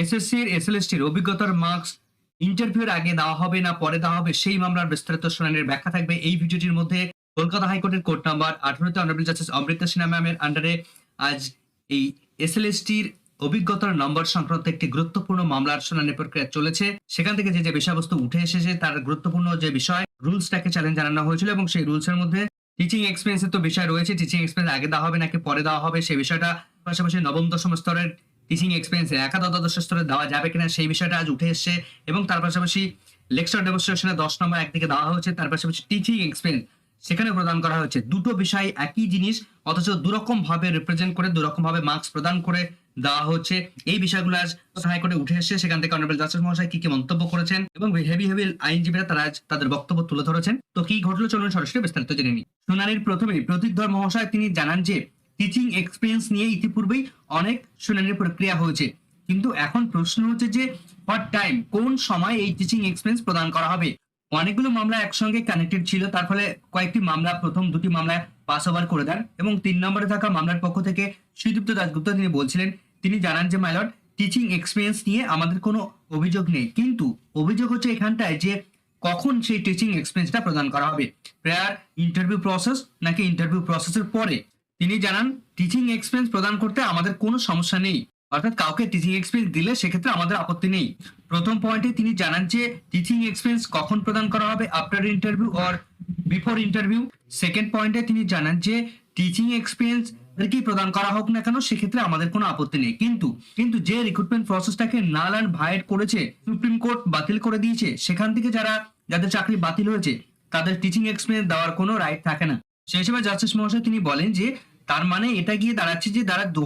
এসএসসির এসএলএসটির অভিজ্ঞতার মার্কস ইন্টারভিউর আগে দেওয়া হবে না, পরে দেওয়া হবে, সেই মামলার বিস্তারিত শুনানির ব্যাখ্যা থাকবে এই ভিডিওটির মধ্যে। কলকাতা হাইকোর্টের কোর্ট নাম্বার আঠারোতে অনারেবল জাস্টিস অমৃতা সিনহা ম্যামের আন্ডারে আজ এই এসএলএসটির অভিজ্ঞতার নম্বর সংক্রান্ত একটি গুরুত্বপূর্ণ মামলার শুনানি প্রক্রিয়া চলেছে। সেখান থেকে যে যে বিষয়বস্তু উঠে এসেছে, তার গুরুত্বপূর্ণ যে বিষয়, রুলসটাকে চ্যালেঞ্জ জানানো হয়েছিল এবং সেই রুলসের মধ্যে টিচিং এক্সপিরিয়েন্সের তো বিষয় রয়েছে। টিচিং এক্সপিরিয়েন্স আগে দেওয়া হবে নাকি পরে দেওয়া হবে, সেই বিষয়টা পাশাপাশি নবম দশম স্তরের টিচিং এক্সপিরিয়েন্স একাদশ দ্বাদশ স্তরে দেওয়া যাবে কিনা সেই বিষয়টা আজ উঠে এসেছে এবং তার পাশাপাশি লেকচার ডেমনস্ট্রেশনে দশ নম্বর একদিকে দেওয়া হয়েছে, তার পাশাপাশি টিচিং এক্সপিরিয়েন্স সেখানে প্রদান করা হয়েছে। দুটো বিষয় একই জিনিস, অথচ দুরকম ভাবে রিপ্রেজেন্ট করে দুরকম ভাবে মার্কস প্রদান করে দেওয়া হচ্ছে এই বিষয়গুলো আজ হাইকোর্টে উঠে এসেছে, সেখান থেকে অনারেবল জাস্টিস মহাশয় কি কি মন্তব্য করেছেন এবং হেভি হেভি আইনজীবীরা তারা আজ তাদের বক্তব্য তুলে ধরেছেন। তো কি ঘটলো? চলুন সরাসরি বিস্তারিত জেনে নিই। শুনানির প্রথমে প্রতীকধর মহাশয় তিনি জানান যে টিচিং এক্সপিরিয়েন্স নিয়ে ইতিপূর্বেই অনেক শুনানির প্রক্রিয়া হয়েছে। কিন্তু এখন প্রশ্ন হচ্ছে যে হোয়াট টাইম কোন সময় এই টিচিং এক্সপিরিয়েন্স প্রদান করা হবে? অনেকগুলো মামলা একসঙ্গে কানেক্টেড ছিল, তার ফলে কয়েকটি মামলা, প্রথম দুটি মামলায় পাস ওভার করে দেন এবং তিন নম্বরে থাকা মামলার পক্ষ থেকে শ্রীযুক্ত দাসগুপ্ত তিনি বলছিলেন, তিনি জানান যে মাইলট টিচিং এক্সপিরিয়েন্স নিয়ে আমাদের কোনো অভিযোগ নেই। কিন্তু অভিযোগ হচ্ছে এখানটায় যে, কখন সেই টিচিং এক্সপিরিয়েন্সটা প্রদান করা হবে? প্রেয়ার ইন্টারভিউ প্রসেস নাকি ইন্টারভিউ প্রসেসের পরে? তিনি জানান টিচিং এক্সপিরিয়েন্স প্রদান করতে আমাদের কোনো সমস্যা নেই। অর্থাৎ কাউকে টিচিং এক্সপিরিয়েন্স দিলে সেক্ষেত্রে আমাদের আপত্তি নেই। প্রথম পয়েন্টে তিনি জানান যে টিচিং এক্সপিরিয়েন্স কখন প্রদান করা হবে? After interview or before interview second পয়েন্টে তিনি জানান যে টিচিং এক্সপিরিয়েন্স কি প্রদান করা হোক না কেন, সেক্ষেত্রে আমাদের কোনো আপত্তি নেই। কিন্তু কিন্তু যে রিক্রুটমেন্ট প্রসেসটাকে নাল অ্যান্ড ভাইড করেছে, সুপ্রিম কোর্ট বাতিল করে দিয়েছে, সেখান থেকে যারা, যাদের চাকরি বাতিল হয়েছে, তাদের টিচিং এক্সপিরিয়েন্স দেওয়ার কোনো রাইট থাকে না। সেই হিসেবে জাস্টিস মহাশয় তিনি বলেন যে তার মানে এটা গিয়ে দাঁড়াচ্ছে যে যারা দু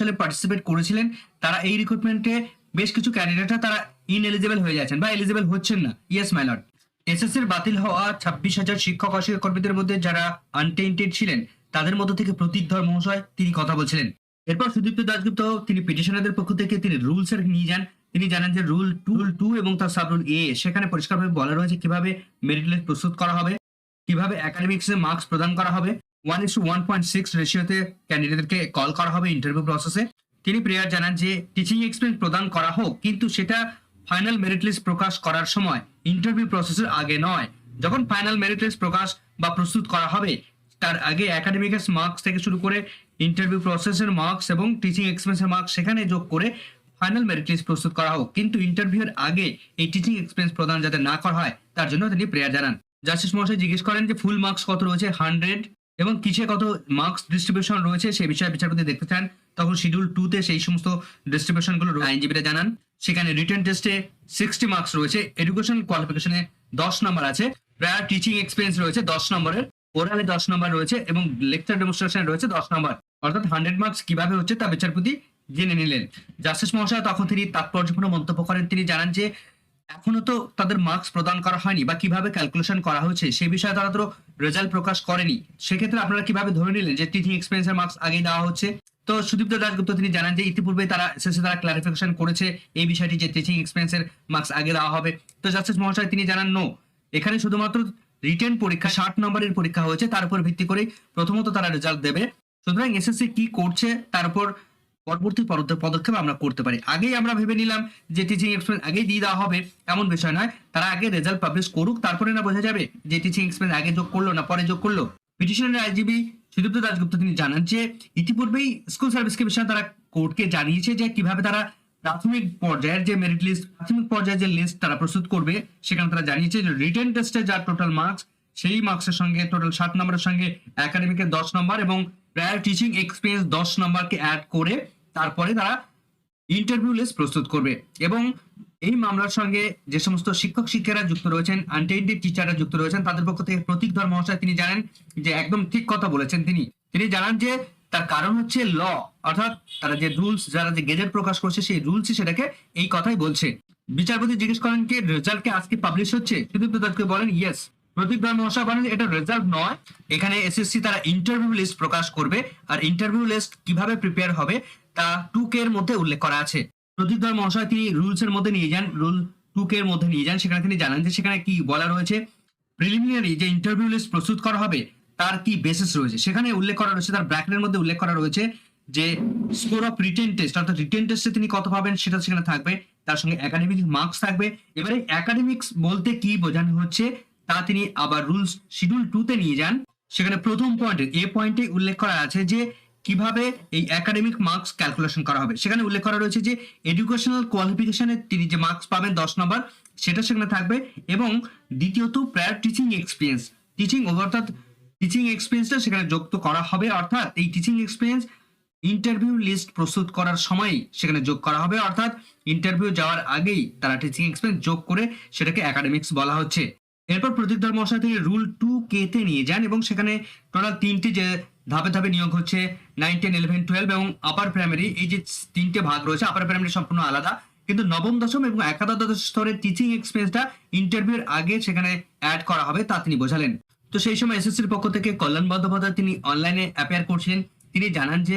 সালে পার্টিসিপেট করেছিলেন, তারা এই রিক্রুটমেন্টে বেশ কিছু ক্যান্ডিডেটরা তারা ইনএলিজিবল হয়ে যাচ্ছেন বা এলিজিবল হচ্ছেন না। ইয়েস মাই লর্ড এসএসসির বাতিল হওয়া ছাব্বিশ হাজার শিক্ষক অশিক্ষক কর্মীদের মধ্যে যারা আনটেন্টেড ছিলেন, তাদের মধ্য থেকে প্রতীকধর মহাশয় তিনি কথা বলছিলেন। এরপর সুদীপ্ত দাসগুপ্ত তিনি পিটিশনারদের পক্ষ থেকে তিনি রুলস এর নিয়ে যান। তিনি জানান যে রুল টু রুল টু এবং তার সাব রুল এ সেখানে পরিষ্কারভাবে বলা রয়েছে কীভাবে মেরিট লিস্ট প্রস্তুত করা হবে, কীভাবে একাডেমিক্সে মার্কস প্রদান করা হবে। One is to one point six রেশিওতে ক্যান্ডিডেটকে কল করা হবে ইন্টারভিউ প্রসেসে তিনি প্রেয়ার জানান যে টিচিং এক্সপিরিয়েন্স প্রদান করা হোক, কিন্তু সেটা ফাইনাল মেরিট লিস্ট প্রকাশ করার সময় ইন্টারভিউ প্রসেসের আগে নয়। যখন ফাইনাল মেরিট লিস্ট প্রকাশ বা প্রস্তুত করা হবে, তার আগে একাডেমিক্স মার্কস থেকে শুরু করে ইন্টারভিউ প্রসেসের মার্কস এবং টিচিং এক্সপিরিয়েন্সের মার্কস সেখানে যোগ করে ফাইনাল মেরিট লিস্ট প্রস্তুত করা হোক। কিন্তু ইন্টারভিউর আগে এই টিচিং এক্সপিরিয়েন্স প্রদান যাতে না করা হয়, তার জন্য তিনি প্রেয়ার জানান। জাস্টিস মহাশয় জিজ্ঞেস করেন যে ফুল মার্কস কত রয়েছে? হান্ড্রেড এবং কিসে কত মার্কস ডিস্ট্রিবিউশন রয়েছে সেই বিষয়ে বিচারপতি দেখতে চান, তখন শিডিউল টু তে সেই সমস্ত ডিস্ট্রিবিউশনগুলো আইনজীবীরা জানান, সেখানে রিটেন টেস্টে সিক্সটি মার্কস রয়েছে এডুকেশন কোয়ালিফিকেশনে দশ নম্বর আছে প্রায় টিচিং এক্সপিরিয়েন্স রয়েছে দশ নম্বরের ওরালে দশ নম্বর রয়েছে এবং লেকচার ডেমনস্ট্রেশন রয়েছে দশ নম্বর অর্থাৎ হান্ড্রেড মার্কস কীভাবে হচ্ছে তা বিচারপতি জেনে নিলেন। জাস্টিস মহাশয় তখন তিনি তাৎপর্যপূর্ণ মন্তব্য করেন। তিনি জানান যে এখনও তো তাদের মার্কস প্রদান করা হয়নি বা কীভাবে ক্যালকুলেশন করা হয়েছে সেই বিষয়ে তারা তো রেজাল্ট প্রকাশ করেনি। সেক্ষেত্রে আপনারা কীভাবে ধরে নিলেন যে টিচিং এক্সপিরিয়েন্সের মার্কস আগে দেওয়া হচ্ছে? তো সুদীপ্ত দাসগুপ্ত তিনি জানান যে ইতিপূর্বে তারা শেষে তারা ক্লারিফিকেশন করেছে এই বিষয়টি যে টিচিং এক্সপিরিয়েন্সের মার্কস আগে দেওয়া হবে। তো জাস্টিস মহাশয়, তিনি জানান নো এখানে শুধুমাত্র রিটেন পরীক্ষা, ষাট নম্বরের পরীক্ষা হয়েছে, তার উপর ভিত্তি করে প্রথমত তারা রেজাল্ট দেবে। সুতরাং এসএসসি কি করছে, তার উপর পরবর্তী পদক্ষেপ আমরা করতে পারি। আগেই আমরা ভেবে নিলাম যে টিচিং এক্সপিরিয়েন্স আগেই দিয়ে দেওয়া হবে, এমন বিষয় নয়। তারা আগে রেজাল্ট পাবলিশ করুক, তারপরে না বোঝা যাবে যে টিচিং এক্সপিরিয়েন্স আগে যোগ করল না পরে যোগ করল। পিটিশনের আইজিবি সুদীপ্ত দাসগুপ্ত তিনি জানান যে, ইতিপূর্বেই স্কুল সার্ভিস কমিশন তারা কোর্টকে জানিয়েছে যে কীভাবে তারা প্রাথমিক পর্যায়ের যে মেরিট লিস্ট প্রাথমিক পর্যায়ের যে লিস্ট তারা প্রস্তুত করবে, সেখানে তারা জানিয়েছে যে রিটেন টেস্টে যার টোটাল মার্কস সেই মার্কসের সঙ্গে টোটাল ষাট নম্বরের সঙ্গে একাডেমিকের দশ নম্বর এবং প্রায় টিচিং এক্সপিরিয়েন্স দশ নম্বরকে অ্যাড করে তারপরে তারা ইন্টারভিউ লিস্ট প্রস্তুত করবে। এবং এই মামলার সঙ্গে যে সমস্ত শিক্ষক শিক্ষিকারা যুক্ত রয়েছেন আনটেন্ডেড টিচাররা যুক্ত রয়েছেন, তাদের পক্ষ থেকে প্রতীক ধর মহাশয় তিনি জানেন যে একদম ঠিক কথা বলেছেন তিনি। তিনি জানান যে তার কারণ হচ্ছে ল অর্থাৎ তারা যে রুলস যারা যে গেজেট প্রকাশ করছে, সেই রুলসই সেটাকে এই কথাই বলছে। বিচারপতি জিজ্ঞেস করেন, কি রেজাল্ট কে আজকে পাবলিশ হচ্ছে? সুদীপ্ত দাসকে বলেন ইয়েস প্রতীক ধর মহাশয় বলেন এটা রেজাল্ট নয়। এখানে এসএসসি তারা ইন্টারভিউ লিস্ট প্রকাশ করবে। আর ইন্টারভিউ লিস্ট কীভাবে প্রিপেয়ার হবে তা টু কে এর মধ্যে উল্লেখ করা আছে। প্রদীপধর মহাশয় তিনি রুলস এর মধ্যে নিয়ে যান। রুল টু কে এর মধ্যে নিয়ে যান। সেখানে তিনি জানান যে সেখানে কি বলা রয়েছে। প্রিলিমিনারি যে ইন্টারভিউ লিস্ট প্রস্তুত করা হবে, তার কি বেসিস রয়েছে? সেখানে উল্লেখ করা রয়েছে, তার ব্র্যাকেটের মধ্যে উল্লেখ করা রয়েছে যে স্কোর অফ রিটেন টেস্ট অর্থাৎ রিটেন টেস্টে তিনি কত পাবেন সেটা সেখানে থাকবে। তার সঙ্গে একাডেমিক মার্কস থাকবে। এবারে একাডেমিক্স বলতে কি বোঝানো হচ্ছে? তা তিনি আবার রুলস শিডিউল টুতে নিয়ে যান। সেখানে প্রথম পয়েন্টে এ পয়েন্টে উল্লেখ করা আছে যে কীভাবে এই একাডেমিক মার্কস ক্যালকুলেশন করা হবে। সেখানে উল্লেখ করা রয়েছে যে এডুকেশনাল কোয়ালিফিকেশনে তিনি যে মার্কস পাবেন দশ নম্বর সেটা সেখানে থাকবে এবং দ্বিতীয়ত প্রায়ার টিচিং এক্সপিরিয়েন্স টিচিং অর্থাৎ টিচিং এক্সপিরিয়েন্সটা সেখানে যুক্ত করা হবে। অর্থাৎ এই টিচিং এক্সপিরিয়েন্স ইন্টারভিউ লিস্ট প্রস্তুত করার সময় সেখানে যোগ করা হবে। অর্থাৎ ইন্টারভিউ যাওয়ার আগেই তারা টিচিং এক্সপিরিয়েন্স যোগ করে সেটাকে একাডেমিক্স বলা হচ্ছে। এরপর প্রতীকধর মশাই তিনি রুল টু তে নিয়ে যান এবং সেখানে টোটাল তিনটি যে ধাপে ধাপে নিয়োগ হচ্ছে নাইন টেন ইলেভেন টুয়েলভ এবং আপার প্রাইমারি এই যে তিনটে ভাগ রয়েছে আপার প্রাইমারি সম্পূর্ণ আলাদা। কিন্তু নবম দশম এবং একাদশ স্তরের টিচিং এক্সপিরিয়েন্সটা ইন্টারভিউর আগে সেখানে অ্যাড করা হবে, তা তিনি বোঝালেন। তো সেই সময় এসএসসির পক্ষ থেকে কল্যাণ বন্দ্যোপাধ্যায় তিনি অনলাইনে অ্যাপিয়ার করছিলেন। তিনি জানান যে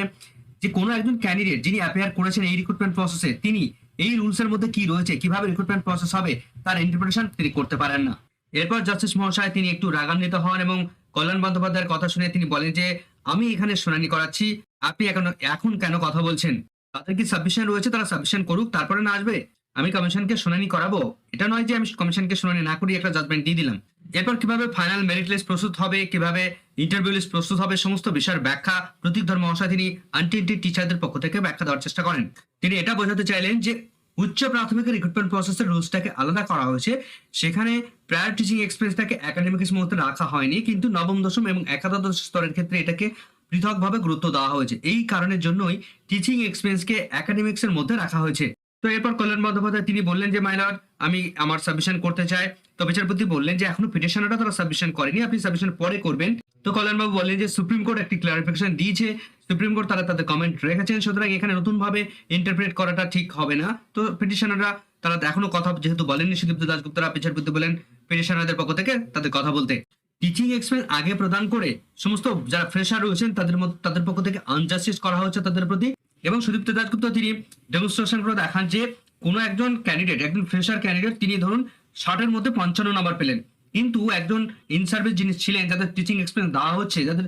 যে কোনো একজন ক্যান্ডিডেট যিনি অ্যাপিয়ার করেছেন এই রিক্রুটমেন্ট প্রসেসে তিনি এই রুলসের মধ্যে কি রয়েছে, কীভাবে রিক্রুটমেন্ট প্রসেস হবে, তার ইন্টারপ্রিটেশন তিনি করতে পারেন না। এরপর জাস্টিস মহাশয় তিনি একটু রাগান্বিত হন এবং কল্যাণ বন্দ্যোপাধ্যায়ের কথা শুনে তিনি বলেন যে, আমি এখানে শুনানি করাচ্ছি, আপনি এখন এখন কেন কথা বলছেন? তাদের কি সাবমিশন রয়েছে? তারা সাবমিশন করুক, তারপরে না আসবে? আমি কমিশনকে শুনানি করাবো? এটা নয় যে আমি কমিশনকে শুনানি না করি, একটা জাজমেন্ট দিয়ে দিলাম। এরপর কীভাবে ফাইনাল মেরিট লিস্ট প্রস্তুত হবে, কীভাবে ইন্টারভিউ লিস্ট প্রস্তুত হবে, সমস্ত বিষয়ের ব্যাখ্যা প্রতীক ধর্ম মহাশয় তিনি আনটিন্টি টিচারদের পক্ষ থেকে ব্যাখ্যা দেওয়ার চেষ্টা করেন। তিনি এটা বোঝাতে চাইলেন যে উচ্চ প্রাথমিক রিক্রুটমেন্ট প্রসেসের রুলসটাকে আলাদা করা হয়েছে। সেখানে প্রায়ার টিচিং এক্সপিরিয়েন্সটাকে একাডেমিক্স মধ্যে রাখা হয়নি, কিন্তু নবম, দশম এবং একাদশ স্তরের ক্ষেত্রে এটাকে পৃথকভাবে গুরুত্ব দেওয়া হয়েছে। এই কারণের জন্যই টিচিং এক্সপিরিয়েন্সকে একাডেমিক্সের মধ্যে রাখা হয়েছে। তো এরপর কল্যাণ বন্দ্যোপাধ্যায়, তিনি বললেন যে মাইলর আমি আমার সাবমিশন করতে চাই। তো বিচারপতি বললেন যে, এখনও পিটিশনটা তারা সাবমিশন করেনি। আপনি সাবমিশন পরে করবেন। তো কল্যাণবাবু বললেন যে সুপ্রিম কোর্ট একটি ক্লারিফিকেশন দিয়েছে। সুপ্রিম কোর্ট তারা তাদের কমেন্ট রেখেছেন, সুতরাং এখানে নতুন ভাবে ইন্টারপ্রেট করাটা ঠিক হবে না। তো পিটিশনাররা তারা এখনও কথা যেহেতু বলেননি, সুদীপ্ত দাসগুপ্তরা বিচারপতি বলেন পিটিশনারদের পক্ষ থেকে তাদের কথা বলতে। টিচিং এক্সপেন্স আগে প্রদান করে সমস্ত যারা ফ্রেশার রয়েছেন, তাদের মধ্যে তাদের পক্ষ থেকে আনজাস্টিস করা হচ্ছে তাদের প্রতি। এবং সুদীপ্ত দাসগুপ্ত তিনি ডেমনস্ট্রেশন করে দেখান যে কোনো একজন ক্যান্ডিডেট একজন ফ্রেশার ক্যান্ডিডেট তিনি ধরুন ষাটের মধ্যে পঞ্চান্ন নাম্বার পেলেন। কিন্তু একজন ইন সার্ভিস যিনি ছিলেন, যাদের টিচিং এক্সপিরিয়েন্স দেওয়া হচ্ছে, যাদের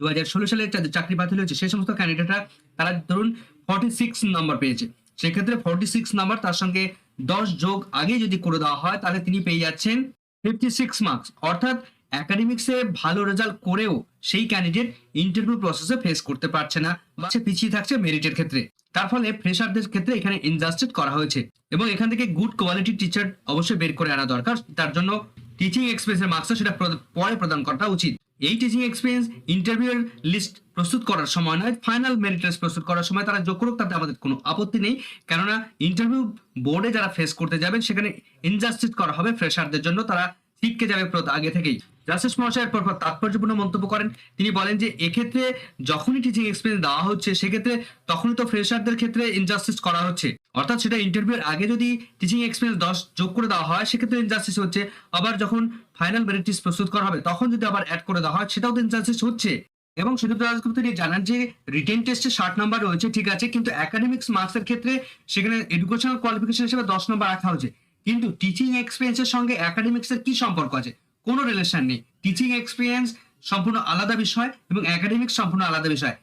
দু হাজার ষোলো সালে যাদের চাকরি বাতিল হয়েছে সেই সমস্ত ক্যান্ডিডেটরা তারা ধরুন ফর্টি সিক্স নাম্বার পেয়েছে। সেক্ষেত্রে ফর্টি সিক্স নাম্বার তার সঙ্গে দশ যোগ আগে যদি করে দেওয়া হয়, তাহলে তিনি পেয়ে যাচ্ছেন ফিফটি সিক্স মার্কস অর্থাৎ একাডেমিক্সে ভালো রেজাল্ট করেও সেই ক্যান্ডিডেট ইন্টারভিউ প্রসেসে ফেস করতে পারছে না বা সে পিছিয়ে থাকছে মেরিটের ক্ষেত্রে। তার ফলে ফ্রেশারদের ক্ষেত্রে এখানে ইনজাস্টিস করা হয়েছে এবং এখান থেকে গুড কোয়ালিটি টিচার অবশ্যই বের করে আনা দরকার। তার জন্য টিচিং এক্সপিরিয়েন্সের মার্কসটা সেটা প্র- পরে প্রদান করাটা উচিত। এই টিচিং এক্সপিরিয়েন্স ইন্টারভিউয়ের লিস্ট প্রস্তুত করার সময় নয় ফাইনাল মেরিট লিস্ট প্রস্তুত করার সময় তারা যোগ করুক, তাতে আমাদের কোনো আপত্তি নেই। কেননা ইন্টারভিউ বোর্ডে যারা ফেস করতে যাবেন, সেখানে ইনজাস্টিস করা হবে ফ্রেশারদের জন্য, তারা শিখকে যাবে আগে থেকেই। জাস্টিস মহাশয়ের পর তাৎপর্যপূর্ণ মন্তব্য করেন। তিনি বলেন যে, এক্ষেত্রে যখনই টিচিং এক্সপিরিয়েন্স দেওয়া হচ্ছে, সেক্ষেত্রে তখনই তো ফ্রেশারদের ক্ষেত্রে ইনজাস্টিস করা হচ্ছে। অর্থাৎ সেটা ইন্টারভিউর আগে যদি টিচিং এক্সপিরিয়েন্স দশ যোগ করে দেওয়া হয়, সেক্ষেত্রে ইনজাস্টিস হচ্ছে। আবার যখন ফাইনাল মেরিট লিস্ট প্রস্তুত করা হবে, তখন যদি আবার অ্যাড করে দেওয়া হয়, সেটাও তো ইনজাস্টিস হচ্ছে। এবং সুদীপ তিনি জানান যে রিটেন টেস্টে ষাট নাম্বার রয়েছে, ঠিক আছে, কিন্তু একাডেমিক্স মার্কসের ক্ষেত্রে সেখানে এডুকেশনাল কোয়ালিফিকেশন হিসেবে দশ নম্বর রাখা হয়েছে। কিন্তু টিচিং এক্সপিরিয়েন্সের সঙ্গে একাডেমিক্স এর কি সম্পর্ক আছে? কোনো রিলেশন নেই। টিচিং এক্সপিরিয়েন্স সম্পূর্ণ আলাদা বিষয় এবং একাডেমিক্স সম্পূর্ণ আলাদা বিষয়।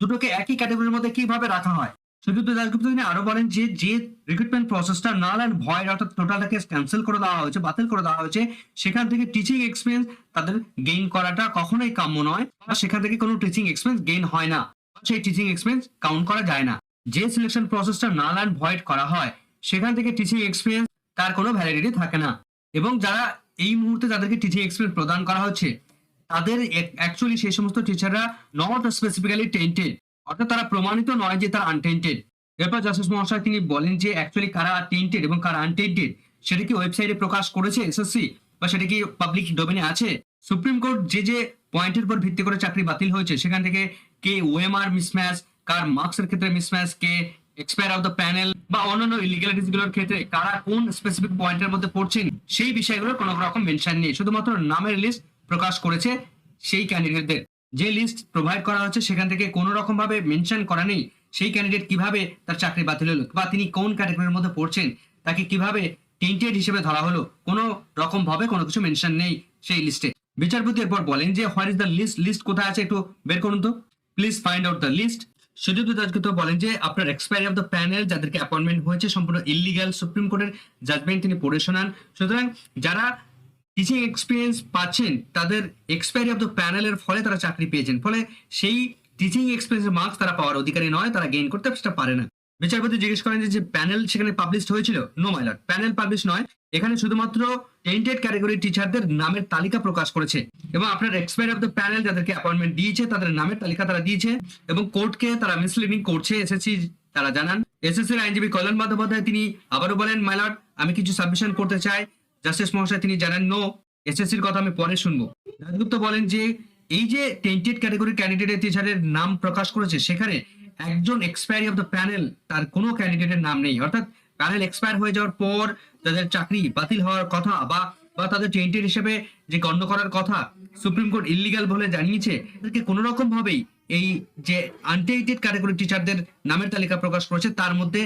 দুটোকে একই ক্যাটাগরির মধ্যে কীভাবে রাখা হয়? সুদীপ্ত দাসগুপ্ত তিনি আরও বলেন যে যে রিক্রুটমেন্ট প্রসেসটা নাল অ্যান্ড ভয়েড অর্থাৎ টোটালটাকে ক্যান্সেল করে দেওয়া হয়েছে, বাতিল করে দেওয়া হয়েছে, সেখান থেকে টিচিং এক্সপিরিয়েন্স তাদের গেইন করাটা কখনোই কাম্য নয় সেখান থেকে কোনো টিচিং এক্সপিরিয়েন্স গেইন হয় না সেই টিচিং এক্সপিরিয়েন্স কাউন্ট করা যায় না। যে সিলেকশন প্রসেসটা নাল অ্যান্ড ভয়েড করা হয়, সেখান থেকে টিচিং এক্সপিরিয়েন্স তার কোনো ভ্যালিডিটি থাকে না। এবং যারা এই মুহূর্তে যাদেরকে টিচিং এক্সপিরিয়েন্স প্রদান করা হচ্ছে, তাদের অ্যাকচুয়ালি সেই সমস্ত টিচাররা নট স্পেসিফিক্যালি টেন্টেড অর্থাৎ তারা প্রমাণিত নয় যে তারা আনটেন্টেড এরপর জাস্টিস মহাশয় তিনি বলেন যে অ্যাকচুয়ালি কারা টেন্টেড এবং কারা আনটেন্টেড সেটা কি ওয়েবসাইটে প্রকাশ করেছে এসএসসি বা সেটা কি পাবলিক ডোমেনে আছে? সুপ্রিম কোর্ট যে যে পয়েন্টের উপর ভিত্তি করে চাকরি বাতিল হয়েছে, সেখান থেকে কে ওএমআর মিসম্যাচ কার মার্কসের ক্ষেত্রে মিসম্যাচ কে এক্সপায়ার অফ দ্য প্যানেল বা অন্যান্য ইলিগালিটিসগুলোর ক্ষেত্রে কারা কোন স্পেসিফিক পয়েন্টের মধ্যে পড়ছেন সেই বিষয়গুলোর কোনো রকম মেনশন নেই। শুধুমাত্র নামের লিস্ট প্রকাশ করেছে সেই ক্যান্ডিডেটদের যে লিস্ট প্রোভাইড করা হচ্ছে সেখান থেকে কোনো রকম ভাবে মেনশন করা নেই, সেই ক্যান্ডিডেট কীভাবে তার চাকরি বাতিল হলো বা তিনি কোন ক্যাটাগরির মধ্যে পড়ছেন, তাকে কীভাবে টেন্টেড হিসেবে ধরা হলো, কোনো রকম ভাবে কোনো কিছু মেনশন নেই সেই লিস্টে বিচারপতি এরপর বলেন যে where is the list list কোথায় আছে একটু বের করুন তো। Please find out the list Sudip Dasgupta বলেন যে আপনার এক্সপায়ারি অফ দ্য প্যানেল যাদেরকে অ্যাপয়েন্টমেন্ট হয়েছে সম্পূর্ণ ইলিগাল সুপ্রিম কোর্টের জাজমেন্ট তিনি পড়ে শোনান। সুতরাং যারা টিচিং এক্সপিরিয়েন্স পাচ্ছেন তাদের এক্সপায়ারি অফ দ্য প্যানেলের ফলে তারা চাকরি পেয়েছেন। ফলে সেই টিচিং এক্সপিরিয়েন্স মার্কস তারা পাওয়ার অধিকারী নয় তারা গেইন করতে সেটা পারে না। বিচারপতি জিজ্ঞেস করেন যে, প্যানেল সেখানে পাবলিশড হয়েছিল? নো মাইলট প্যানেল পাবলিশ নয়। এখানে শুধুমাত্র টেন্টেড ক্যাটাগরি টিচারদের নামের তালিকা প্রকাশ করেছে এবং আপনার এক্সপায়ার অফ দ্য প্যানেল যাদেরকে অ্যাপয়েন্টমেন্ট দিয়েছে তাদের নামের তালিকা তারা দিয়েছে এবং কোর্টকে তারা মিসলিডিং করছে এসএসসি তারা জানান। এসএসসির আইনজীবী কল্যাণ বন্দ্যোপাধ্যায় তিনি আবারও বলেন মাইলট আমি কিছু সাবমিশন করতে চাই জাস্টিস মহাশয় তিনি জানান নো এসএসসির কথা আমি পরে শুনব। দাসগুপ্ত বলেন যে, এই যে টেন্টেড ক্যাটাগরি ক্যান্ডিডেট টিচারের নাম প্রকাশ করেছে, সেখানে একজন এক্সপায়ারি অফ দ্য প্যানেল তার কোনো ক্যান্ডিডেটের নাম নেই। অর্থাৎ প্যানেল এক্সপায়ার হয়ে যাওয়ার পর তাদের চাকরি বাতিল হওয়ার কথা বা বা তাদের টেন্টেড হিসেবে যে গণ্য করার কথা সুপ্রিম কোর্ট ইলিগাল বলে জানিয়েছে, তাদেরকে কোনো রকম ভাবেই এই যে আনটেন্টেড ক্যাটাগরি টিচারদের নামের তালিকা প্রকাশ করেছে, তার মধ্যে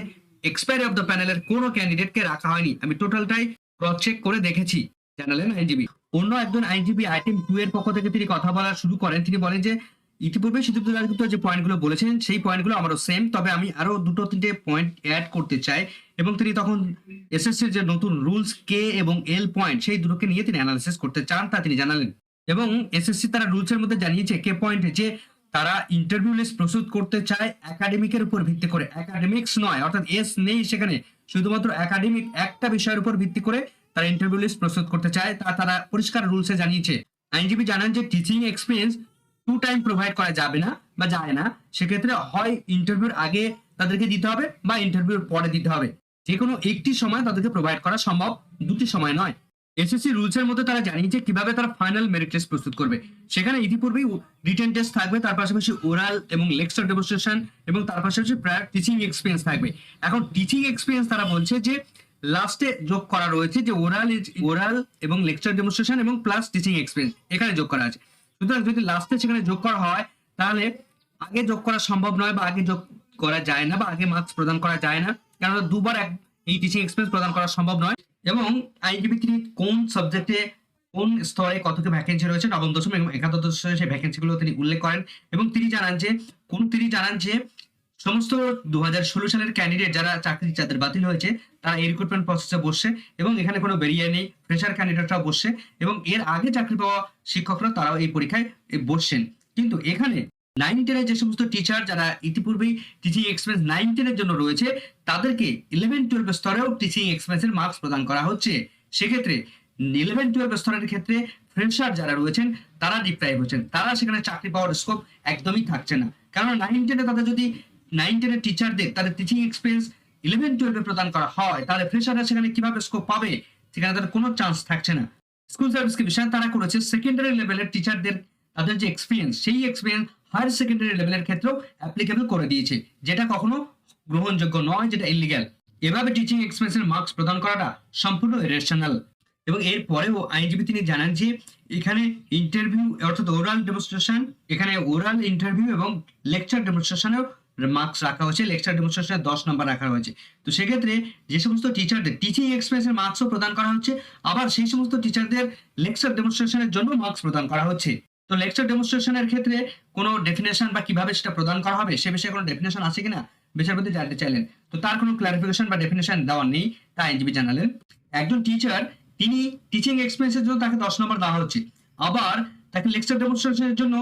এক্সপায়ারি অফ দ্য প্যানেলের কোনো ক্যান্ডিডেটকে রাখা হয়নি। আমি টোটালটাই ক্রস চেক করে দেখেছি জানালেন আইনজীবী। অন্য একজন আইনজীবী আইটেম টু এর পক্ষ থেকে তিনি কথা বলা শুরু করেন। তিনি বলেন যে, ইতিপূর্বে সুদীপ্ত দাসগুপ্ত যে পয়েন্টগুলো বলেছেন, সেই পয়েন্টগুলো আমারও সেম তবে আমি আরও দুটো তিনটে পয়েন্ট অ্যাড করতে চাই। এবং তিনি তখন এসএসসির যে নতুন রুলস কে এবং এল পয়েন্ট সেই দুটোকে নিয়ে তিনি অ্যানালিসিস করতে চান, তা তিনি জানালেন। এবং এসএসসি তারা রুলস এর মধ্যে জানিয়েছে কে পয়েন্ট যে তারা ইন্টারভিউ লিস্ট প্রস্তুত করতে চায় একাডেমিকের উপর ভিত্তি করে। একাডেমিক্স নয়, অর্থাৎ এস নেই সেখানে। শুধুমাত্র একাডেমিক একটা বিষয়ের উপর ভিত্তি করে তারা ইন্টারভিউ লিস্ট প্রস্তুত করতে চায়, তা তারা পরিষ্কার রুলসে জানিয়েছে। আইনজীবী জানান যে teaching experience two time provide করা যাবে না বা যায় না। সেক্ষেত্রে হয় ইন্টারভিউর আগে তাদেরকে দিতে হবে বা ইন্টারভিউর পরে দিতে হবে। যে কোনো একটি সময় তাদেরকে প্রোভাইড করা সম্ভব, দুটি সময় নয়। এসএসসি রুলস এর মধ্যে তারা জানিয়েছে কীভাবে তারা ফাইনাল মেরিট টেস্ট প্রস্তুত করবে। সেখানে ইতিপূর্বেই রিটেন টেস্ট থাকবে, তার পাশাপাশি ওরাল এবং লেকচার ডেমনস্ট্রেশন এবং তার পাশাপাশি প্রায় টিচিং এক্সপিরিয়েন্স থাকবে। এখন টিচিং এক্সপিরিয়েন্স তারা বলছে যে লাস্টে যোগ করা রয়েছে যে ওরাল ওরাল এবং লেকচার ডেমনস্ট্রেশন এবং প্লাস টিচিং এক্সপিরিয়েন্স এখানে যোগ করা আছে। সুতরাং যদি লাস্টে সেখানে যোগ করা হয়, তাহলে আগে যোগ করা সম্ভব নয় বা আগে যোগ করা যায় না বা আগে মার্কস প্রদান করা যায় না। কারণ দুবার এক এই টিচিং এক্সপিরিয়েন্স প্রদান করা সম্ভব নয়। এবং আইনজীবী কোন সাবজেক্টে কোন স্তরে কতটি ভ্যাকেন্সি রয়েছে? নবম, দশম এবং একাদশ সেই ভ্যাকেন্সিগুলো তিনি উল্লেখ করেন। এবং তিনি জানান যে, কোন তিনি জানান যে, সমস্ত দু হাজার ষোলো সালের ক্যান্ডিডেট যারা চাকরি যাদের বাতিল হয়েছে, তারা এই রিক্রুটমেন্ট প্রসেসে বসছে এবং এখানে কোনো বেরিয়ে নেই ফ্রেশার ক্যান্ডিডেটরাও বসছে এবং এর আগে চাকরি পাওয়া শিক্ষকরা তারাও এই পরীক্ষায় বসছেন। কিন্তু এখানে নাইন টেনের যে সমস্ত টিচার যারা ইতিপূর্বেই টিচিং এক্সপিরিয়েন্স নাইন টেনের জন্য রয়েছে, তাদেরকে ইলেভেন টুয়েলভ স্তরেও টিচিং এক্সপিরিয়েন্সের মার্কস প্রদান করা হচ্ছে। সেক্ষেত্রে ইলেভেন টুয়েলভ স্তরের ক্ষেত্রে ফ্রেশার যারা রয়েছেন, তারা ডিপ্রাইভ হচ্ছেন। তারা সেখানে চাকরি পাওয়ার স্কোপ একদমই থাকছে না। কারণ নাইন টেনে তাদের যদি নাইন টেনের টিচারদের তাদের টিচিং এক্সপিরিয়েন্স ইলেভেন টুয়েলভে প্রদান করা হয়, তাহলে ফ্রেশাররা সেখানে কীভাবে স্কোপ পাবে? সেখানে তাদের কোনো চান্স থাকছে না। স্কুল সার্ভিস কমিশন তারা করেছে সেকেন্ডারি লেভেলের টিচারদের তাদের যে এক্সপিরিয়েন্স সেই এক্সপিরিয়েন্স হায়ার সেকেন্ডারি লেভেলের ক্ষেত্রেও অ্যাপ্লিকেবল করে দিয়েছে। যেটা কখনো গ্রহণযোগ্য নয়, যেটা ইলিগ্যাল এভাবে টিচিং এক্সপিরিয়েন্সের মার্কস প্রদান করাটা সম্পূর্ণ রেশনাল এবং এর পরেও আইনজীবী তিনি জানান যে, এখানে ইন্টারভিউ অর্থাৎ ওরাল ডেমনস্ট্রেশন এখানে ওরাল ইন্টারভিউ এবং লেকচার ডেমনস্ট্রেশনেও মার্কস রাখা হয়েছে। লেকচার ডেমনস্ট্রেশনে দশ নম্বর রাখা হয়েছে। তো সেক্ষেত্রে যে সমস্ত টিচারদের টিচিং এক্সপিরিয়েন্সের মার্কসও প্রদান করা হচ্ছে, আবার সেই সমস্ত টিচারদের লেকচার ডেমনস্ট্রেশনের জন্য মার্কস প্রদান করা হচ্ছে। তো লেকচার ডেমনস্ট্রেশনের ক্ষেত্রে কোনো ডেফিনেশন বা কীভাবে সেটা প্রদান করা হবে, সে বিষয়ে কোনো ডেফিনেশন আছে কিনা? বিচারপতি জানতে চাইলেন। তো তার কোনো ক্লারিফিকেশন বা ডেফিনেশন দেওয়া নেই তা আইনজীবী জানালেন। একজন টিচার তিনি টিচিং এক্সপিরিয়েন্সের জন্য তাকে দশ নম্বর দেওয়া হচ্ছে। আবার তাকে লেকচার ডেমনস্ট্রেশনের জন্য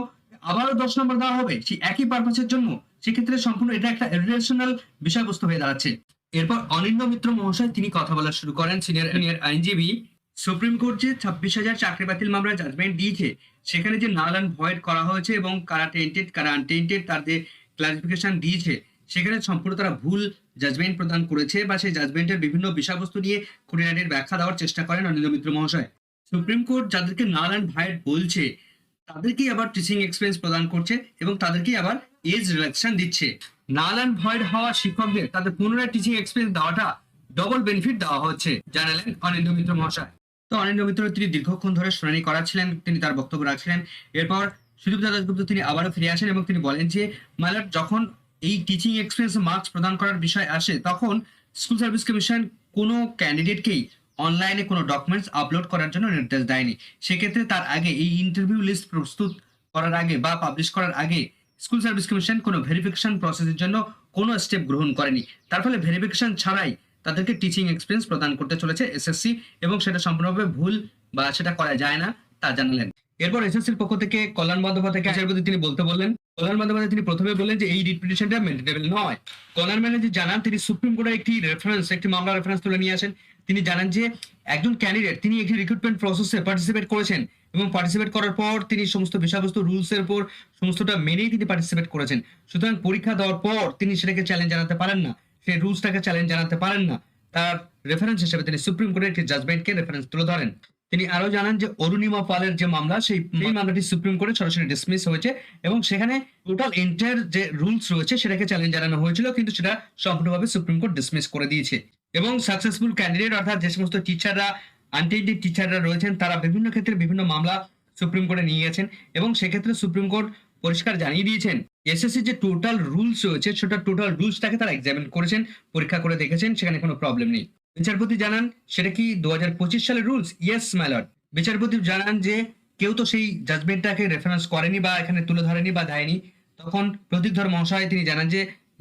আবারও দশ নম্বর দেওয়া হবে, সেই একই পারপাসের জন্য। সেক্ষেত্রে সম্পূর্ণ এটা একটা রিলেশনাল বিষয়বস্তু হয়ে দাঁড়াচ্ছে। এরপর অনিন্দ মিত্র মহাশয়, তিনি কথা বলা শুরু করেন। সিনিয়র আইনজীবী সুপ্রিম কোর্ট যে ছাব্বিশ হাজার চাকরি বাতিল মামলার জাজমেন্ট দিয়েছে, সেখানে যে নাল অ্যান্ড ভয়েড করা হয়েছে এবং কারা টেন্টেড কারা আনটেন্টেড তার যে ক্লারিফিকেশন দিয়েছে, সেখানে সম্পূর্ণ তারা ভুল জাজমেন্ট প্রদান করেছে বা সেই জাজমেন্টের বিভিন্ন বিষয়বস্তু নিয়ে খুঁটিনাটির ব্যাখ্যা দেওয়ার চেষ্টা করেন অনিন্দ মিত্র মহাশয়। সুপ্রিম কোর্ট যাদেরকে নাল অ্যান্ড ভয়েড বলছে, তাদেরকেই আবার টিচিং এক্সপিরিয়েন্স প্রদান করছে এবং তাদেরকেই আবার এজ রিল্যাক্সেশন দিচ্ছে। নাল অ্যান্ড ভয়েড হওয়া শিক্ষকদের তাদের পুনরায় টিচিং এক্সপিরিয়েন্স দেওয়াটা ডবল বেনিফিট দেওয়া হচ্ছে, জানালেন অনিন্দ মিত্র মহাশয়। তো অনিন্দ মিত্র তিনি দীর্ঘক্ষণ ধরে শুনানি করাচ্ছিলেন, তিনি তার বক্তব্য রাখছিলেন। এরপর সুদীপ দাসগুপ্ত তিনি আবারও ফিরে আসেন এবং তিনি বলেন যে মাইলার যখন এই টিচিং এক্সপিরিয়েন্স মার্কস প্রদান করার বিষয় আসে, তখন স্কুল সার্ভিস কমিশন কোনো ক্যান্ডিডেটকেই অনলাইনে কোনো ডকুমেন্টস আপলোড করার জন্য নির্দেশ দেয়নি। সেক্ষেত্রে তার আগে এই ইন্টারভিউ লিস্ট প্রস্তুত করার আগে বা পাবলিশ করার আগে স্কুল সার্ভিস কমিশন কোনো ভেরিফিকেশন প্রসেসের জন্য কোনো স্টেপ গ্রহণ করেনি। তার ফলে ভেরিফিকেশন ছাড়াই তাদেরকে টিচিং এক্সপিরিয়েন্স প্রদান করতে চলেছে এসএসসি এবং সেটা সম্পূর্ণভাবে ভুল বা সেটা করা যায় না, তা জানালেন এরপর এসএসসির পক্ষ থেকে কল্যাণ বন্দ্যোপাধ্যায়কে বিচারপতি তিনি বলতে বললেন, কল্যাণ বন্দ্যোপাধ্যায় তিনি প্রথমে বললেন যে এই রিট পিটিশনটা মেনটেনেবল নয়। কল্যাণ ব্যানার্জি জানান, তিনি সুপ্রিম কোর্টের একটি রেফারেন্স একটি মামলা রেফারেন্স তুলে নিয়ে আসেন। তিনি জানান যে একজন ক্যান্ডিডেট তিনি একটি রিক্রুটমেন্ট প্রসেসে পার্টিসিপেট করেছেন এবং পার্টিসিপেট করার পর তিনি সমস্ত বিষয়বস্তু রুলস এর উপর সমস্তটা মেনেই তিনি পার্টিসিপেট করেছেন। সুতরাং পরীক্ষা দেওয়ার পর তিনি সেটাকে চ্যালেঞ্জ জানাতে পারেন না। সেই রুলসটাকে চ্যালেঞ্জ জানাতে পারেন না। তার রেফারেন্স হিসেবে তিনি সুপ্রিম কোর্টের একটি জাজমেন্টকে রেফারেন্স তুলে ধরেন। তিনি আরও জানান যে অরুণিমা পালের যে মামলা সেই মামলাটি সুপ্রিম কোর্টে সরাসরি ডিসমিস হয়েছে এবং সেখানে টোটাল এন্টায়ার যে রুলস রয়েছে সেটাকে চ্যালেঞ্জ জানানো হয়েছিল কিন্তু সেটা সম্পূর্ণভাবে সুপ্রিম কোর্ট ডিসমিস করে দিয়েছে। এবং সাকসেসফুল ক্যান্ডিডেট অর্থাৎ যে সমস্ত টিচাররা আনটেন্টেড টিচাররা রয়েছেন তারা বিভিন্ন ক্ষেত্রে বিভিন্ন মামলা সুপ্রিম কোর্টে নিয়ে গেছেন এবং সেক্ষেত্রে সুপ্রিম কোর্ট পরিষ্কার জানিয়ে দিয়েছেন। এসএসসি যে টোটাল রুলস রয়েছে, সেটা টোটাল রুলসটাকে তারা এক্সামিন করেছেন, পরীক্ষা করে দেখেছেন, সেখানে কোনো প্রবলেম নেই। বিচারপতি জানান, সেটা কি দু হাজার পঁচিশ সালের রুলস ইয়েস মাইলট বিচারপতি জানান যে, কেউ তো সেই জাজমেন্টটাকে রেফারেন্স করেনি বা এখানে তুলে ধরেনি বা দেয়নি। তখন প্রতীকধর মহাশয় তিনি জানান যে,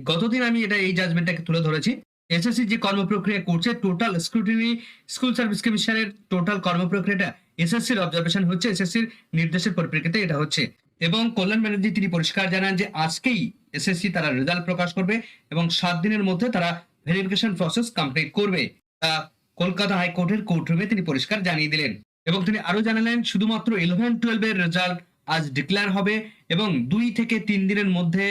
গতদিন আমি এটা এই জাজমেন্টটাকে তুলে ধরেছি। এসএসসি যে কর্মপ্রক্রিয়া করছে টোটাল স্ক্রুটিনি স্কুল সার্ভিস কমিশনের টোটাল কর্মপ্রক্রিয়াটা এসএসসির অবজারভেশন হচ্ছে এসএসসির নির্দেশের পরিপ্রেক্ষিতে এটা হচ্ছে। এবং কল্যাণ ব্যানার্জি তিনি পরিষ্কার জানান যে আজকেই এসএসসি তারা রেজাল্ট প্রকাশ করবে এবং সাত দিনের মধ্যে তারা ভেরিফিকেশন প্রসেস কমপ্লিট করবে। তা কলকাতা হাইকোর্টের কোর্টরুমে তিনি পরিষ্কার জানিয়ে দিলেন। এবং তিনি আরও জানালেন, শুধুমাত্র ইলেভেন টুয়েলভ এর রেজাল্ট আজ ডিক্লেয়ার হবে এবং দুই থেকে তিন দিনের মধ্যে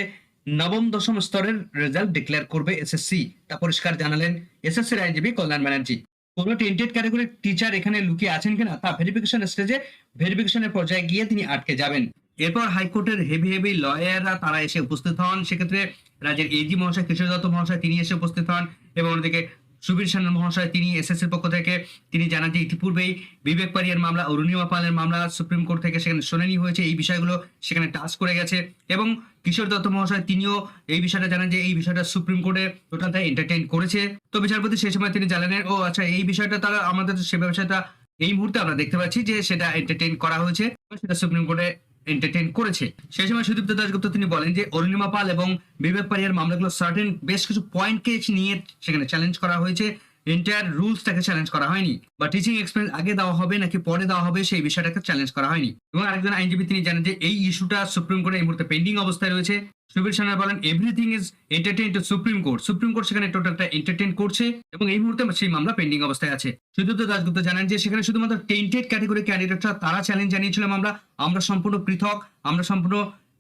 নবম, দশম স্তরের রেজাল্ট ডিক্লেয়ার করবে এসএসসি তা পরিষ্কার জানালেন এসএসসির আইনজীবী কল্যাণ ব্যানার্জি। কোন টেন্টেড ক্যাটাগরির টিচার এখানে লুকিয়ে আছেন কিনা তা ভেরিফিকেশন স্টেজে ভেরিফিকেশনের পর্যায়ে গিয়ে তিনি আটকে যাবেন। এরপর হাইকোর্টের হেভি হেভি লয়াররা তারা এসে উপস্থিত হন। সেক্ষেত্রে রাজ্যের এজি মহাশয়, কিশোর দত্ত মহাশয় তিনি এসে উপস্থিত হন এবং অন্যদিকে সুবীর সান্যাল মহাশয় তিনি এসএসসির পক্ষ থেকে তিনি জানান যে ইতিপূর্বেই বিবেক পারিয়ার মামলা, অরুণিমা পালের মামলা সুপ্রিম কোর্ট থেকে সেখানে শুনানি হয়েছে। এই বিষয়গুলো সেখানে টাচ করে গেছে এবং কিশোর দত্ত মহাশয় তিনিও এই বিষয়টা জানান যে এই বিষয়টা সুপ্রিম কোর্টে টোটালটা এন্টারটেইন করেছে। তো বিচারপতি সেই সময় তিনি জানালেন, ও আচ্ছা এই বিষয়টা তারা আমাদের সে ব্যবসাটা এই মুহূর্তে আমরা দেখতে পাচ্ছি যে সেটা এন্টারটেইন করা হয়েছে সেটা সুপ্রিম কোর্টে এন্টারটেইন করেছে। সেই সময় সুদীপ্ত দাসগুপ্ত তিনি বলেন যে, অরুণিমা পাল এবং বিবেক পারিয়ার মামলাগুলো সার্টেন বেশ কিছু পয়েন্টকে নিয়ে সেখানে চ্যালেঞ্জ করা হয়েছে। এন্টায়ার রুলসটাকে চ্যালেঞ্জ করা হয়নি বা টিচিং এক্সপিরিয়েন্স আগে দেওয়া হবে নাকি পরে দেওয়া হবে সেই বিষয়টাকে চ্যালেঞ্জ করা হয়নি। এবং আরেকজন আইনজীবী তিনি জানেন যে এই ইস্যুটা সুপ্রিম কোর্টে এই মুহূর্তে পেন্ডিং অবস্থায় রয়েছে। সুবীর সান্যাল বলেন everything is entertain to supreme court supreme court সেখানে টোটালটা এন্টারটেইন করছে এবং এই মুহূর্তে সেই মামলা পেন্ডিং অবস্থায় আছে। সুদীপ্ত দাসগুপ্ত জানান যে সেখানে শুধুমাত্র টেন্টেড ক্যাটাগরি ক্যান্ডিডেটরা তারা চ্যালেঞ্জ জানিয়েছিলাম আমরা আমরা সম্পূর্ণ পৃথক, আমরা সম্পূর্ণ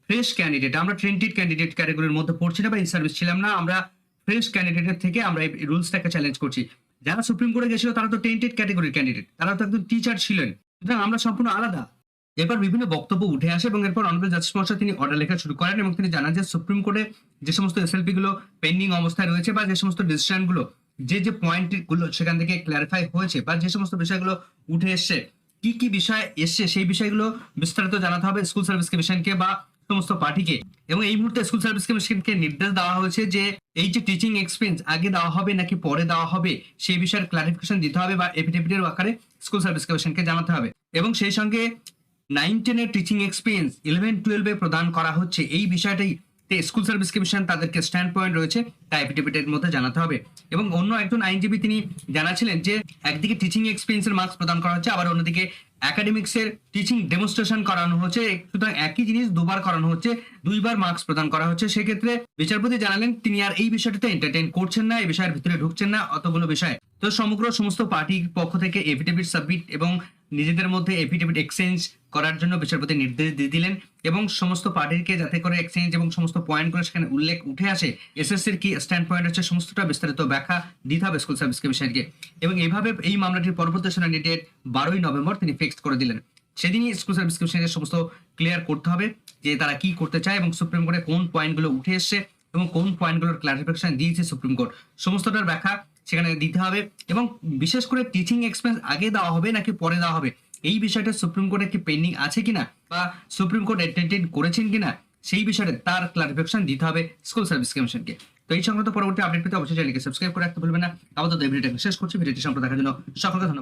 ফ্রেশ ক্যান্ডিডেট আমরা ট্রেন্টেড ক্যান্ডিডেট ক্যাটাগরির মধ্যে পড়ছি না বা ইন সার্ভিস ছিলাম না। আমরা ফ্রেশ ক্যান্ডিডেটের থেকে আমরা এই রুলসটাকে চ্যালেঞ্জ করছি। যারা সুপ্রিম কোর্টে গেছিল, তারা তো টেন্টেড ক্যাটাগরির ক্যান্ডিডেট তারা তো একজন টিচার ছিলেন। সুতরাং আমরা সম্পূর্ণ আলাদা। এরপর বিভিন্ন বক্তব্য উঠে আসে এবং এরপর অনারেবল জাস্টিস মহাশয় তিনি অর্ডার লেখা শুরু করেন এবং তিনি জানান যে সুপ্রিম কোর্টে যে সমস্ত এসএলপি গুলো পেন্ডিং অবস্থায় রয়েছে বা যে সমস্ত ডিসিশনগুলো, যে যে পয়েন্টগুলো সেখান থেকে ক্ল্যারিফাই হয়েছে বা যে সমস্ত বিষয়গুলো উঠে এসছে, কি কি বিষয় এসছে সেই বিষয়গুলো বিস্তারিত জানাতে হবে স্কুল সার্ভিস কমিশনকে বা সমস্ত পার্টিকে। এবং এই মুহূর্তে স্কুল সার্ভিস কমিশনকে নির্দেশ দেওয়া হয়েছে যে, এই যে টিচিং এক্সপেন্স আগে দেওয়া হবে নাকি পরে দেওয়া হবে, সেই বিষয়ের ক্লারিফিকেশন দিতে হবে বা এফিডেভিটের আকারে স্কুল সার্ভিস কমিশনকে জানাতে হবে। এবং সেই সঙ্গে নাইন টেনের টিচিং এক্সপিরিয়েন্স ইলেভেন টুয়েলভে প্রদান করা হচ্ছে, এই বিষয়টাই স্কুল সার্ভিস কমিশন তাদেরকে স্ট্যান্ড পয়েন্ট রয়েছে তা এফিডেভিটের মধ্যে জানাতে হবে। এবং অন্য একজন আইনজীবী তিনি জানাছিলেন যে, একদিকে টিচিং এক্সপিরিয়েন্সের মার্কস প্রদান করা হচ্ছে, আবার অন্যদিকে একাডেমিক্সের টিচিং ডেমনস্ট্রেশন করানো হচ্ছে। সুতরাং একই জিনিস দুবার করানো হচ্ছে, দুইবার মার্কস প্রদান করা হচ্ছে। সেক্ষেত্রে বিচারপতি জানালেন, তিনি আর এই বিষয়টাতে এন্টারটেইন করছেন না, এই বিষয়ের ভিতরে ঢুকছেন না। অতগুলো বিষয়। তো সমগ্র সমস্ত পার্টির পক্ষ থেকে এফিডেভিট সাবমিট এবং নিজেদের মধ্যে এফিডেভিট এক্সচেঞ্জ করার জন্য বিচারপতি নির্দেশ দিয়ে দিলেন এবং সমস্ত পার্টিকে যাতে করে এক্সচেঞ্জ এবং সমস্ত পয়েন্টগুলো সেখানে উল্লেখ উঠে আসে এসএসসির কি স্ট্যান্ড পয়েন্ট হচ্ছে সমস্তটা বিস্তারিত ব্যাখ্যা দিতে হবে স্কুল সার্ভিস কমিশনকে এবং এইভাবে এই মামলাটির পরবর্তী শুনানি ডেট বারোই নভেম্বর তিনি ফিক্সড করে দিলেন। সেদিনই স্কুল সার্ভিস কমিশনের সমস্ত ক্লিয়ার করতে হবে যে তারা কি করতে চায় এবং সুপ্রিম কোর্টে কোন পয়েন্টগুলো উঠে এসছে এবং কোন পয়েন্টগুলোর ক্লারিফিকেশন দিয়েছে সুপ্রিম কোর্ট। সমস্তটার ব্যাখ্যা সেখানে দিতে হবে এবং বিশেষ করে টিচিং এক্সপেন্স আগে দেওয়া হবে নাকি পরে দেওয়া হবে? এই বিষয়টা সুপ্রিম কোর্টে কি পেন্ডিং আছে কিনা বা সুপ্রিম কোর্ট এন্টারটেইন করেছেন কিনা সেই বিষয়ে তার ক্লারিফিকেশন দিতে হবে স্কুল সার্ভিস কমিশনকে তো এই সংক্রান্ত পরবর্তী আপডেট পেতে অবশ্যই চ্যানেলকে সাবস্ক্রাইব করে রাখতে ভুলবেন না। আপাতত এই ভিডিওটা শেষ করছি। ভিডিওটি সম্পর্কে দেখার জন্য সকলকে ধন্যবাদ।